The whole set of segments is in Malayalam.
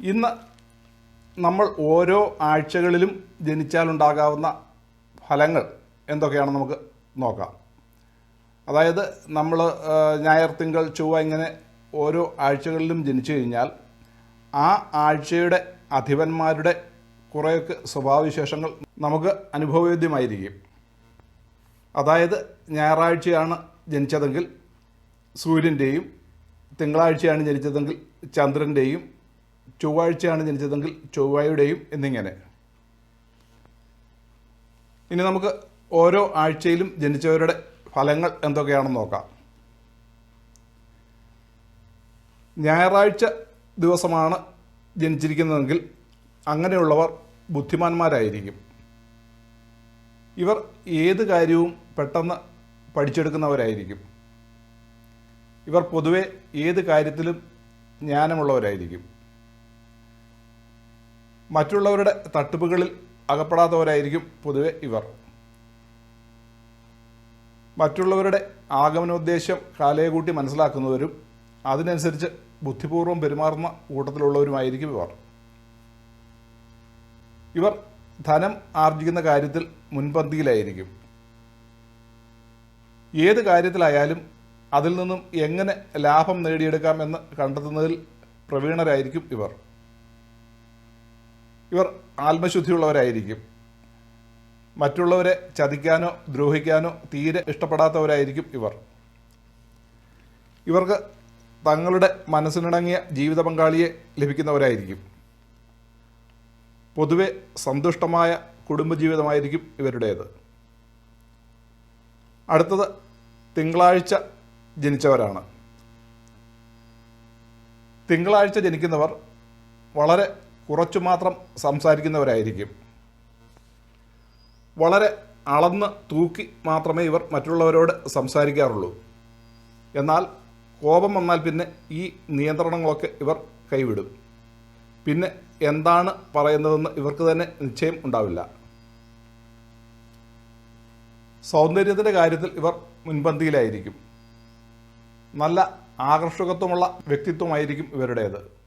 ഇന്ന് നമ്മൾ ഓരോ ആഴ്ചകളിലും ജനിച്ചാലുണ്ടാകാവുന്ന ഫലങ്ങൾ എന്തൊക്കെയാണെന്ന് നമുക്ക് നോക്കാം. അതായത് നമ്മൾ ഞായർ തിങ്കൾ ചൊവ്വ ഇങ്ങനെ ഓരോ ആഴ്ചകളിലും ജനിച്ചു കഴിഞ്ഞാൽ ആ ആഴ്ചയുടെ അധിപന്മാരുടെ കുറേയൊക്കെ സ്വഭാവവിശേഷങ്ങൾ നമുക്ക് അനുഭവവേദ്യമായിരിക്കും അതായത് ഞായറാഴ്ചയാണ് ജനിച്ചതെങ്കിൽ സൂര്യന്റെയും തിങ്കളാഴ്ചയാണ് ജനിച്ചതെങ്കിൽ ചന്ദ്രന്റെയും ചൊവ്വാഴ്ചയാണ് ജനിച്ചതെങ്കിൽ ചൊവ്വയുടെയും എന്നിങ്ങനെ. ഇനി നമുക്ക് ഓരോ ആഴ്ചയിലും ജനിച്ചവരുടെ ഫലങ്ങൾ എന്തൊക്കെയാണെന്ന് നോക്കാം. ഞായറാഴ്ച ദിവസമാണ് ജനിച്ചിരിക്കുന്നതെങ്കിൽ അങ്ങനെയുള്ളവർ ബുദ്ധിമാന്മാരായിരിക്കും. ഇവർ ഏത് കാര്യവും പെട്ടെന്ന് പഠിച്ചെടുക്കുന്നവരായിരിക്കും. ഇവർ പൊതുവെ ഏത് കാര്യത്തിലും ജ്ഞാനമുള്ളവരായിരിക്കും. മറ്റുള്ളവരുടെ തട്ടിപ്പുകളിൽ അകപ്പെടാത്തവരായിരിക്കും പൊതുവെ ഇവർ. മറ്റുള്ളവരുടെ ആഗമനോദ്ദേശം കാലയെക്കൂട്ടി മനസ്സിലാക്കുന്നവരും അതിനനുസരിച്ച് ബുദ്ധിപൂർവം പെരുമാറുന്ന കൂട്ടത്തിലുള്ളവരുമായിരിക്കും ഇവർ. ഇവർ ധനം ആർജിക്കുന്ന കാര്യത്തിൽ മുൻപന്തിയിലായിരിക്കും. ഏത് കാര്യത്തിലായാലും അതിൽ നിന്നും എങ്ങനെ ലാഭം നേടിയെടുക്കാം എന്ന് കണ്ടെത്തുന്നതിൽ പ്രവീണരായിരിക്കും ഇവർ. ഇവർ ആത്മശുദ്ധിയുള്ളവരായിരിക്കും. മറ്റുള്ളവരെ ചതിക്കാനോ ദ്രോഹിക്കാനോ തീരെ ഇഷ്ടപ്പെടാത്തവരായിരിക്കും ഇവർ. ഇവർക്ക് തങ്ങളുടെ മനസ്സിനിണങ്ങിയ ജീവിത പങ്കാളിയെ ലഭിക്കുന്നവരായിരിക്കും. പൊതുവെ സന്തുഷ്ടമായ കുടുംബജീവിതമായിരിക്കും ഇവരുടേത്. അടുത്തത് തിങ്കളാഴ്ച ജനിച്ചവരാണ്. തിങ്കളാഴ്ച ജനിക്കുന്നവർ വളരെ കുറച്ചു മാത്രം സംസാരിക്കുന്നവരായിരിക്കും. വളരെ അളന്ന് തൂക്കി മാത്രമേ ഇവർ മറ്റുള്ളവരോട് സംസാരിക്കാറുള്ളൂ. എന്നാൽ കോപം വന്നാൽ പിന്നെ ഈ നിയന്ത്രണങ്ങളൊക്കെ ഇവർ കൈവിടും. പിന്നെ എന്താണ് പറയുന്നതെന്ന് ഇവർക്ക് തന്നെ നിശ്ചയം ഉണ്ടാവില്ല. സൗന്ദര്യത്തിന്റെ കാര്യത്തിൽ ഇവർ മുൻപന്തിയിലായിരിക്കും. നല്ല ആകർഷകത്വമുള്ള വ്യക്തിത്വമായിരിക്കും ഇവരുടേത്.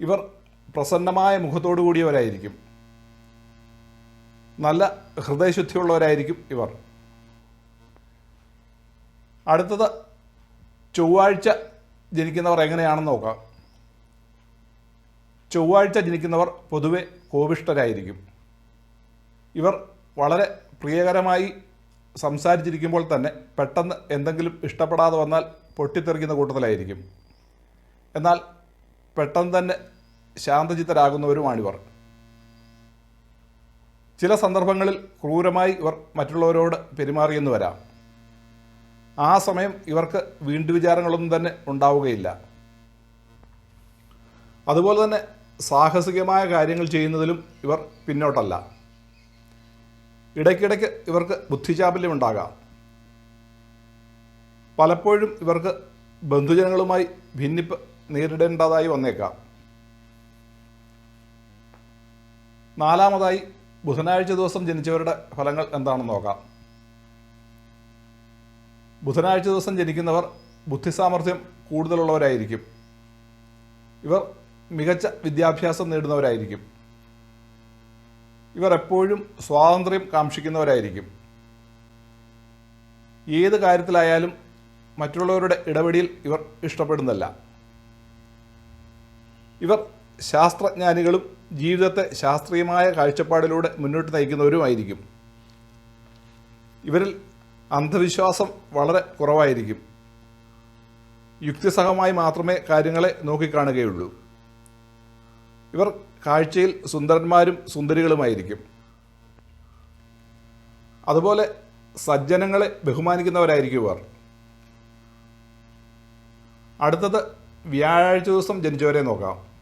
ഇവർ പ്രസന്നമായ മുഖത്തോടു കൂടിയവരായിരിക്കും നല്ല ഹൃദയശുദ്ധിയുള്ളവരായിരിക്കും ഇവർ. അടുത്തത് ചൊവ്വാഴ്ച ജനിക്കുന്നവർ എങ്ങനെയാണെന്ന് നോക്കാം. ചൊവ്വാഴ്ച ജനിക്കുന്നവർ പൊതുവെ കോപിഷ്ടരായിരിക്കും ഇവർ വളരെ പ്രിയകരമായി സംസാരിച്ചിരിക്കുമ്പോൾ തന്നെ പെട്ടെന്ന് എന്തെങ്കിലും ഇഷ്ടപ്പെടാതെ വന്നാൽ പൊട്ടിത്തെറിക്കുന്ന കൂട്ടത്തിലായിരിക്കും. എന്നാൽ പെട്ടെന്ന് തന്നെ ശാന്തചിത്തരാകുന്നവരുമാണിവർ. ചില സന്ദർഭങ്ങളിൽ ക്രൂരമായി ഇവർ മറ്റുള്ളവരോട് പെരുമാറിയെന്ന് വരാം ആ സമയം ഇവർക്ക് വീണ്ടു വിചാരങ്ങളൊന്നും തന്നെ ഉണ്ടാവുകയില്ല. അതുപോലെ തന്നെ സാഹസികമായ കാര്യങ്ങൾ ചെയ്യുന്നതിലും ഇവർ പിന്നോട്ടല്ല. ഇടയ്ക്കിടയ്ക്ക് ഇവർക്ക് ബുദ്ധിചാപല്യം ഉണ്ടാകാം. പലപ്പോഴും ഇവർക്ക് ബന്ധുജനങ്ങളുമായി ഭിന്നിപ്പ് നേരിടേണ്ടതായി വന്നേക്കാം. നാലാമതായി ബുധനാഴ്ച ദിവസം ജനിച്ചവരുടെ ഫലങ്ങൾ എന്താണെന്ന് നോക്കാം. ബുധനാഴ്ച ദിവസം ജനിക്കുന്നവർ ബുദ്ധിസാമർഥ്യം കൂടുതലുള്ളവരായിരിക്കും. ഇവർ മികച്ച വിദ്യാഭ്യാസം നേടുന്നവരായിരിക്കും. ഇവർ എപ്പോഴും സ്വാതന്ത്ര്യം കാക്ഷിക്കുന്നവരായിരിക്കും. ഏത് കാര്യത്തിലായാലും മറ്റുള്ളവരുടെ ഇടപെടിയിൽ ഇവർ ഇഷ്ടപ്പെടുന്നില്ല. ഇവർ ശാസ്ത്രജ്ഞാനികളും ജീവിതത്തെ ശാസ്ത്രീയമായ കാഴ്ചപ്പാടിലൂടെ മുന്നോട്ട് നയിക്കുന്നവരുമായിരിക്കും. ഇവരിൽ അന്ധവിശ്വാസം വളരെ കുറവായിരിക്കും. യുക്തിസഹമായി മാത്രമേ കാര്യങ്ങളെ നോക്കിക്കാണുകയുള്ളൂ. ഇവർ കാഴ്ചയിൽ സുന്ദരന്മാരും സുന്ദരികളുമായിരിക്കും. അതുപോലെ സജ്ജനങ്ങളെ ബഹുമാനിക്കുന്നവരായിരിക്കും ഇവർ അടുത്തത് വ്യാഴാഴ്ച ദിവസം ജനിച്ചവരെ നോക്കാം.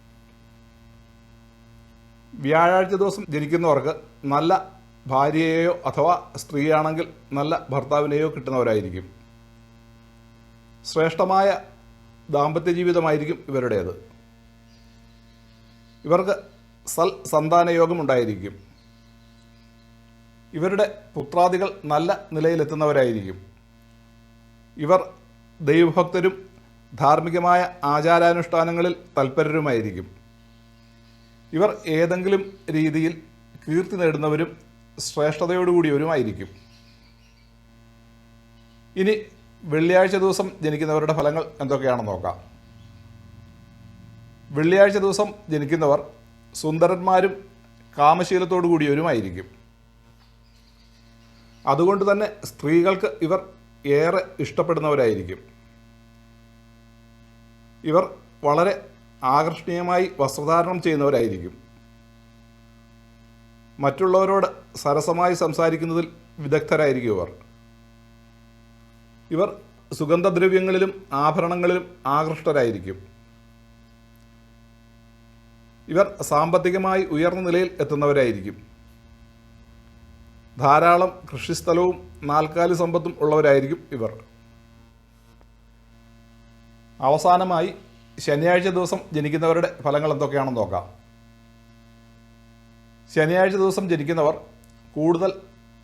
വ്യാഴാഴ്ച ദിവസം ജനിക്കുന്നവർക്ക് നല്ല ഭാര്യയെയോ അഥവാ സ്ത്രീയാണെങ്കിൽ നല്ല ഭർത്താവിനെയോ കിട്ടുന്നവരായിരിക്കും. ശ്രേഷ്ഠമായ ദാമ്പത്യ ജീവിതമായിരിക്കും ഇവരുടേത്. ഇവർക്ക് സൽ സന്താനയോഗം ഉണ്ടായിരിക്കും. ഇവരുടെ പുത്രാദികൾ നല്ല നിലയിലെത്തുന്നവരായിരിക്കും. ഇവർ ദൈവഭക്തരും ധാർമ്മികമായ ആചാരാനുഷ്ഠാനങ്ങളിൽ തൽപരരുമായിരിക്കും. ഇവർ ഏതെങ്കിലും രീതിയിൽ കീർത്തി നേടുന്നവരും ശ്രേഷ്ഠതയോടുകൂടിയവരുമായിരിക്കും. ഇനി വെള്ളിയാഴ്ച ദിവസം ജനിക്കുന്നവരുടെ ഫലങ്ങൾ എന്തൊക്കെയാണെന്ന് നോക്കാം. വെള്ളിയാഴ്ച ദിവസം ജനിക്കുന്നവർ സുന്ദരന്മാരും കാമശീലത്തോടു കൂടിയവരുമായിരിക്കും അതുകൊണ്ട് തന്നെ സ്ത്രീകൾക്ക് ഇവർ ഏറെ ഇഷ്ടപ്പെടുന്നവരായിരിക്കും. ഇവർ വളരെ ആകർഷണീയമായി വസ്ത്രധാരണം ചെയ്യുന്നവരായിരിക്കും. മറ്റുള്ളവരോട് സരസമായി സംസാരിക്കുന്നതിൽ വിദഗ്ധരായിരിക്കും ഇവർ. ഇവർ സുഗന്ധദ്രവ്യങ്ങളിലും ആഭരണങ്ങളിലും ആകൃഷ്ടരായിരിക്കും. ഇവർ സാമ്പത്തികമായി ഉയർന്ന നിലയിൽ എത്തുന്നവരായിരിക്കും. ധാരാളം കൃഷിസ്ഥലവും നാൽക്കാലി സമ്പത്തും ഉള്ളവരായിരിക്കും ഇവർ. അവസാനമായി ശനിയാഴ്ച ദിവസം ജനിക്കുന്നവരുടെ ഫലങ്ങൾ എന്തൊക്കെയാണെന്ന് നോക്കാം. ശനിയാഴ്ച ദിവസം ജനിക്കുന്നവർ കൂടുതൽ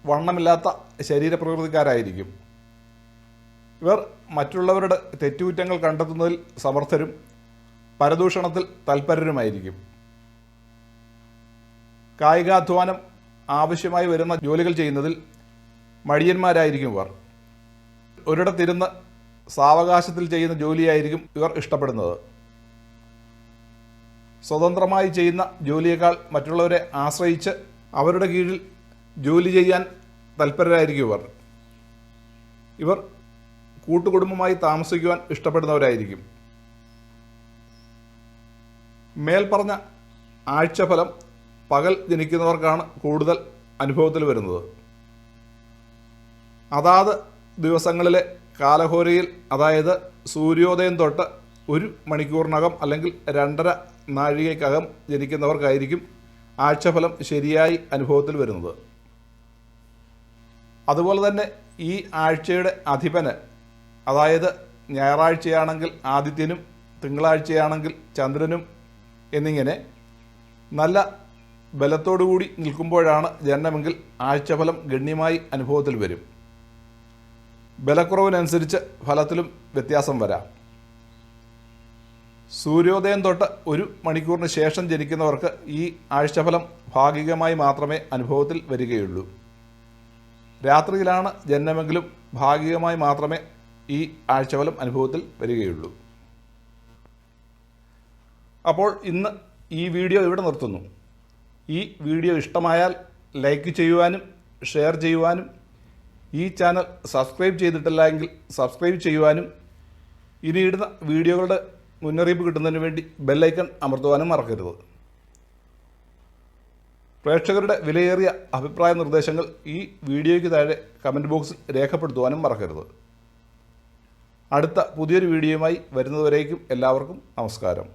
വണ്ണമില്ലാത്ത ശരീരപ്രകൃതിക്കാരായിരിക്കും. ഇവർ മറ്റുള്ളവരുടെ തെറ്റുകുറ്റങ്ങൾ കണ്ടെത്തുന്നതിൽ സമർത്ഥരും പരദൂഷണത്തിൽ തൽപരരുമായിരിക്കും. കായികാധ്വാനം ആവശ്യമായി വരുന്ന ജോലികൾ ചെയ്യുന്നതിൽ മടിയന്മാരായിരിക്കും ഇവർ. ഒരിടത്തിരുന്ന് സാവകാശത്തിൽ ചെയ്യുന്ന ജോലിയായിരിക്കും ഇവർ ഇഷ്ടപ്പെടുന്നത്. സ്വതന്ത്രമായി ചെയ്യുന്ന ജോലിയേക്കാൾ മറ്റുള്ളവരെ ആശ്രയിച്ച് അവരുടെ കീഴിൽ ജോലി ചെയ്യാൻ തൽപരരായിരിക്കും ഇവർ. ഇവർ കൂട്ടുകുടുംബമായി താമസിക്കുവാൻ ഇഷ്ടപ്പെടുന്നവരായിരിക്കും. മേൽപ്പറഞ്ഞ ആഴ്ചഫലം പകൽ ജനിക്കുന്നവർക്കാണ് കൂടുതൽ അനുഭവത്തിൽ വരുന്നത്. അതാത് ദിവസങ്ങളിലെ കാലഹോരയിൽ അതായത് സൂര്യോദയം തൊട്ട് ഒരു മണിക്കൂറിനകം അല്ലെങ്കിൽ രണ്ടര നാഴികയ്ക്കകം ജനിക്കുന്നവർക്കായിരിക്കും ആഴ്ചഫലം ശരിയായി അനുഭവത്തിൽ വരുന്നത്. അതുപോലെ തന്നെ ഈ ആഴ്ചയുടെ അധിപന് അതായത് ഞായറാഴ്ചയാണെങ്കിൽ ആദിത്യനും തിങ്കളാഴ്ചയാണെങ്കിൽ ചന്ദ്രനും എന്നിങ്ങനെ നല്ല ബലത്തോടുകൂടി നിൽക്കുമ്പോഴാണ് ജനനമെങ്കിൽ ആഴ്ചഫലം ഗണ്യമായി അനുഭവത്തിൽ വരും. ബലക്കുറവിനനുസരിച്ച് ഫലത്തിലും വ്യത്യാസം വരാം. സൂര്യോദയം തൊട്ട് ഒരു മണിക്കൂറിന് ശേഷം ജനിക്കുന്നവർക്ക് ഈ ആഴ്ചഫലം ഭാഗികമായി മാത്രമേ അനുഭവത്തിൽ വരികയുള്ളൂ. രാത്രിയിലാണ് ജനനമെങ്കിലും ഭാഗികമായി മാത്രമേ ഈ ആഴ്ചഫലം അനുഭവത്തിൽ വരികയുള്ളൂ. അപ്പോൾ ഇന്ന് ഈ വീഡിയോ ഇവിടെ നിർത്തുന്നു. ഈ വീഡിയോ ഇഷ്ടമായാൽ ലൈക്ക് ചെയ്യുവാനും ഷെയർ ചെയ്യുവാനും ഈ ചാനൽ സബ്സ്ക്രൈബ് ചെയ്തിട്ടില്ല എങ്കിൽ സബ്സ്ക്രൈബ് ചെയ്യുവാനും ഇനി ഇടുന്ന വീഡിയോകളുടെ മുന്നറിയിപ്പ് കിട്ടുന്നതിന് വേണ്ടി ബെല്ലൈക്കൺ അമർത്തുവാനും മറക്കരുത്. പ്രേക്ഷകരുടെ വിലയേറിയ അഭിപ്രായ നിർദ്ദേശങ്ങൾ ഈ വീഡിയോയ്ക്ക് താഴെ കമന്റ് ബോക്സിൽ രേഖപ്പെടുത്തുവാനും മറക്കരുത്. അടുത്ത പുതിയൊരു വീഡിയോയുമായി വരുന്നതുവരേക്കും എല്ലാവർക്കും നമസ്കാരം.